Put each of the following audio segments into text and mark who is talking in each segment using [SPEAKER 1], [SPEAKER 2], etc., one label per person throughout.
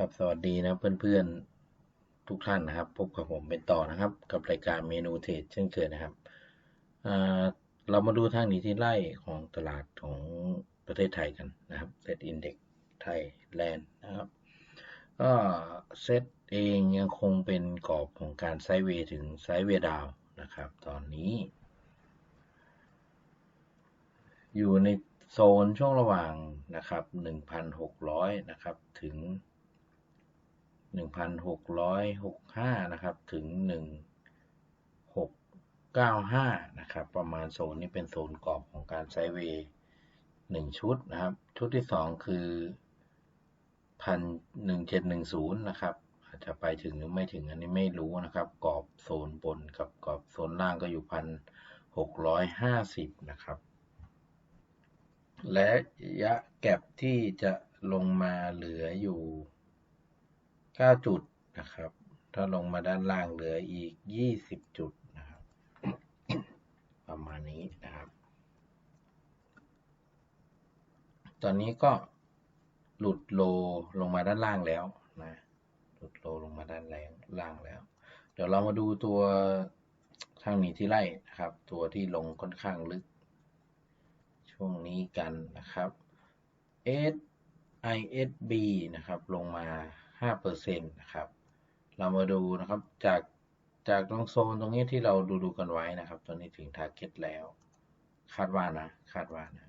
[SPEAKER 1] ครับสวัสดีนะเพื่อนๆทุกท่านนะครับ พบกับผมเป็นต่อนะครับ กับรายการเมนูเทรดเช่นเคยนะครับเรามาดูทางนี้ที่ไล่ของตลาดของประเทศไทยกันนะครับเซตอินเด็กไทยแลนด์นะครับก็เซตเองยังคงเป็นกรอบของการไซด์เวย์ถึงไซด์เวย์ดาวนะครับ ตอนนี้ อยู่ในโซนช่วงระหว่างนะครับ 1,600 นะครับ ถึง 1,665 นะครับ ถึง 1,695 นะครับ ประมาณโซนนี้เป็นโซนกรอบของการไซด์เวย์1ชุดนะครับ ชุดที่ 2 คือ 1,1710 นะครับ อาจจะไปถึงหรือไม่ถึงอันนี้ไม่รู้นะครับ กรอบโซนบนกับกรอบโซนล่างก็อยู่ 1,650 นะครับและระยะแก็บที่จะลงมาเหลืออยู่ 9 จุดนะครับ ถ้าลงมาด้านล่างเหลืออีก 20 จุดนะครับ ประมาณนี้นะครับ ตอนนี้ก็หลุดโลลงมาด้านล่างแล้วนะหลุดโลลงมาด้านแรงล่างแล้ว เดี๋ยวเรามาดูตัวทางนี้ที่ไล่นะครับ ตัวที่ลงค่อนข้างลึก ช่วงนี้กันนะครับ SISB นะครับ ลงมา 5%นะครับ เรามาดูนะครับจากจากตรงโซนตรงนี้ที่เราดูดูกันไว้นะครับ ตอนนี้ถึง Target แล้ว คาดว่านะคาดว่านะ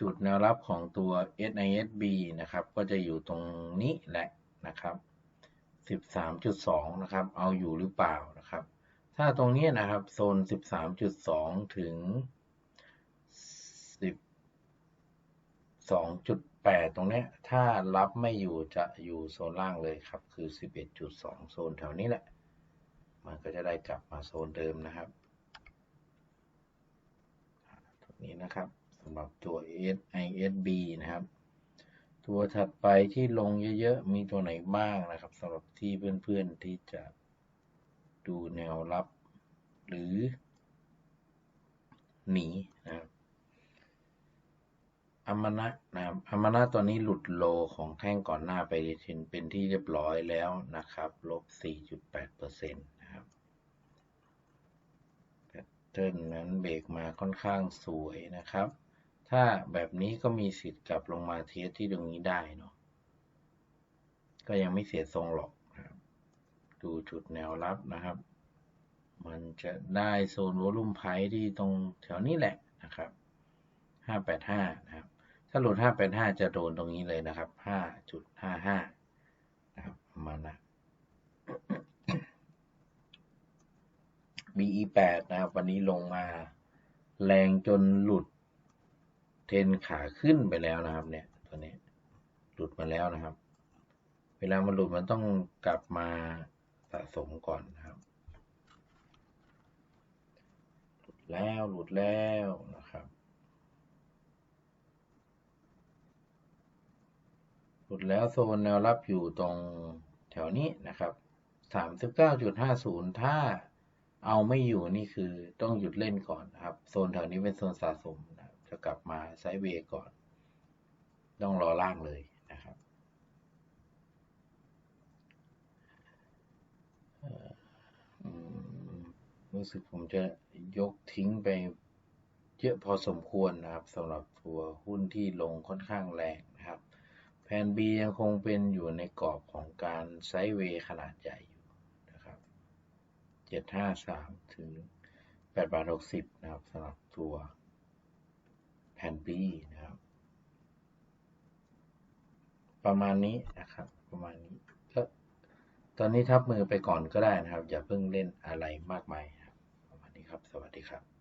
[SPEAKER 1] จุดแนวรับของตัว SISB นะครับ ก็จะอยู่ตรงนี้แหละนะครับ 13.2 นะครับ เอาอยู่หรือเปล่านะครับ ถ้าตรงนี้นะครับ โซน 13.2 ถึงสองจุด แปดตรงนี้ถ้ารับไม่อยู่จะอยู่โซนล่างเลยครับ คือสิบเอ็ดจุดสองโซนแถวนี้แหละ มันก็จะได้กลับมาโซนเดิมนะครับตรงนี้นะครับสำหรับตัว SISB นะครับ ตัวถัดไปที่ลงเยอะๆ มีตัวไหนบ้างนะครับสำหรับที่เพื่อนๆที่จะดูแนวรับ หรือ หนีนะครับ อมนะนะครับอมนะตัวนี้หลุดโลของแท่งก่อนหน้าไปเป็นที่เรียบร้อยแล้วนะครับลบ 4.8%นะครับแพทเทิร์นนั้นเบรกมาค่อนข้างสวยนะครับ ถ้าแบบนี้ก็มีสิทธิ์กลับลงมาเทสที่ตรงนี้ได้เนาะก็ยังไม่เสียทรงหรอกนะครับดูจุดแนวรับนะครับ มันจะได้โซนวอลุ่มไพที่ตรงแถวนี้แหละนะครับ585 นะครับ ถ้าหลุด585จะโดนตรงนี้เลยนะครับ5.55นะครับมานะ BE8 นะครับวันนี้ลงมาแรงจนหลุด เทนขาขึ้นไปแล้วนะครับ เนี่ยตัวนี้หลุดมาแล้วนะครับ เวลามันหลุดมันต้องกลับมาสะสมก่อนนะครับ หลุดแล้วหลุดแล้วนะครับ สุดแล้วโซนแนวรับอยู่ตรงแถวนี้นะครับ 39.50 ถ้าเอาไม่อยู่นี่คือต้องหยุดเล่นก่อนนะครับ โซนแถวนี้เป็นโซนสะสมนะจะกลับมาไซด์เวย์ก่อน ต้องรอล่างเลยนะครับรู้สึกผมจะยกทิ้งไปเยอะพอสมควรนะครับสำหรับตัวหุ้นที่ลงค่อนข้างแรง แผน B ยังคงเป็นอยู่ในกรอบของการไซด์เวย์ขนาดใหญ่อยู่นะครับ 753 ถึง8บาท60 นะครับสำหรับตัวแผ่น B นะครับ ประมาณนี้นะครับ ประมาณนี้ก็ตอนนี้ทับมือไปก่อนก็ได้นะครับ อย่าเพิ่งเล่นอะไรมากมายครับ ประมาณนี้ครับ สวัสดีครับ